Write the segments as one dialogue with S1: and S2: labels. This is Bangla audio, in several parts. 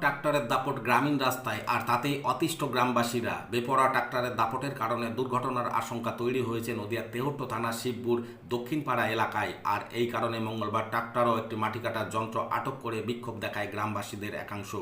S1: ট্রাক্টরের দাপট গ্রামীণ রাস্তায় আর তাতেই অতিষ্ঠ গ্রামবাসীরা। বেপরা ট্রাক্টরের দাপটের কারণে দুর্ঘটনার আশঙ্কা তৈরি হয়েছে নদিয়ার তেহট্ট থানা শিবপুর দক্ষিণপাড়া এলাকায়। আর এই কারণে মঙ্গলবার ট্রাক্টরও একটি মাটি কাটার যন্ত্র আটক করে বিক্ষোভ দেখায় গ্রামবাসীদের একাংশ।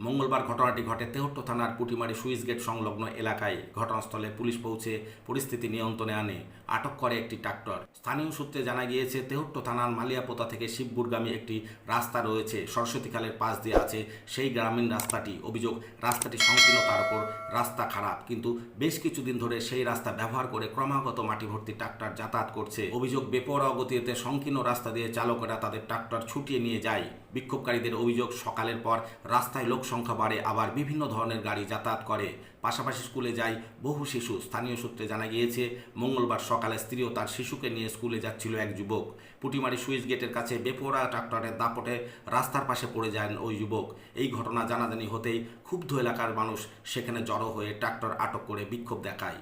S1: মঙ্গলবার ঘটনাটি ঘটে তেহট্ট থানার পুটিমারি সুইচ গেট সংলগ্ন এলাকায়। ঘটনাস্থলে পুলিশ পৌঁছে পরিস্থিতি নিয়ন্ত্রণে আনে। আটক করে একটি ট্রাক্টর। স্থানীয় সূত্রে জানা গিয়েছে, তেহট্ট থানার মালিয়াপোতা থেকে শিবপুরগামী একটি রাস্তা রয়েছে। সরস্বতী খালের পাশ দিয়ে আছে সেই গ্রামীণ রাস্তাটি। অভিযোগ, রাস্তাটি সংকীর্ণতার উপর রাস্তা খারাপ। কিন্তু বেশ কিছুদিন ধরে সেই রাস্তা ব্যবহার করে ক্রমাগত মাটি ভর্তি ট্রাক্টর যাতায়াত করছে। অভিযোগ, বেপরোয়া গতিতে সংকীর্ণ রাস্তা দিয়ে চালকেরা তাদের ট্রাক্টর ছুটিয়ে নিয়ে যায়। বিক্ষোভকারীদের অভিযোগ, সকালের পর রাস্তায় লোক সংখ্যা বাড়ে, আবার বিভিন্ন ধরনের গাড়ি যাতায়াত করে। পাশাপাশি স্কুলে যায় বহু শিশু। স্থানীয় সূত্রে জানা গিয়েছে, মঙ্গলবার সকালে স্ত্রী ও তার শিশুকে নিয়ে স্কুলে যাচ্ছিল এক যুবক। পুটিমারি সুইচ গেটের কাছে বেপোরা ট্রাক্টরের দাপটে রাস্তার পাশে পড়ে যান ওই যুবক। এই ঘটনা জানাজানি হতেই ক্ষুব্ধ এলাকার মানুষ সেখানে জড়ো হয়ে ট্রাক্টর আটক করে বিক্ষোভ দেখায়।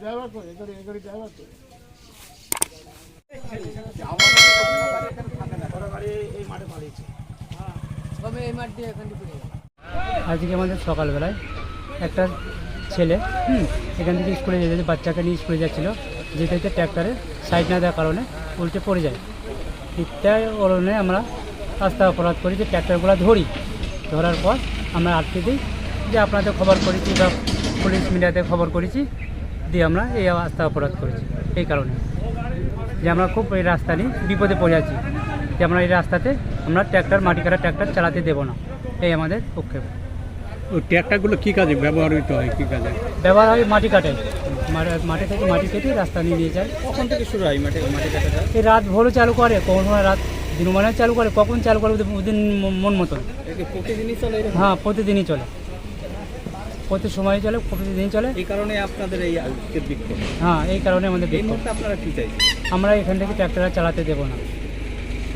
S2: ড্রাইভার করে ড্রাইভার করে
S3: তবে এই মাঠ দিয়ে এখান থেকে
S4: আজকে আমাদের সকালবেলায় একটা ছেলে, হুম, এখান থেকে স্কুলে যেতে বাচ্চাকে নিয়ে স্কুলে যাচ্ছিল যেতে যেতে ট্র্যাক্টরে সাইড না দেওয়ার কারণে উল্টে পড়ে যায়। তাই কারণে আমরা রাস্তা অপরাধ করি যে ট্র্যাক্টরগুলো ধরি। ধরার পর আমরা আটকে দিই যে আপনাদের খবর করেছি বা পুলিশ মিডিয়াতে খবর করেছি, দিয়ে আমরা এই রাস্তা অপরাধ করেছি, এই কারণে। যে আমরা খুব এই রাস্তা নিয়ে বিপদে পড়ে আছি, যে আমরা এই রাস্তাতে আমরা ট্র্যাক্টর মাটি কাটা ট্র্যাক্টর চালাতে দেবো না। এই আমাদের পক্ষে
S5: ওই ট্র্যাক্টরগুলো কী কাজে ব্যবহৃত হয় কী কাজে?
S4: ব্যবহার হয় মাটি কাটে। মাঠে থেকে মাটি কেটে রাস্তা নিয়ে নিয়ে যায়।
S5: কখন থেকে শুরু হয় মাঠে মাটি কাটাটা
S4: এই রাত ভোরও চালু করে কখন রাত দিনমানে চালু করে কখন চালু করে ওদের- ওদের মন মতন।
S5: প্রতিদিনই চলে
S4: হ্যাঁ প্রতিদিনই চলে। প্রতি সময় চলে প্রতিদিন চলে।
S5: এই কারণে আপনাদের এই বিক্ষোভ।
S4: হ্যাঁ এই কারণে আমাদের বিক্ষোভ।
S5: আপনারা কী চাই
S4: আমরা এখান থেকে ট্র্যাক্টর চালাতে দেবো না।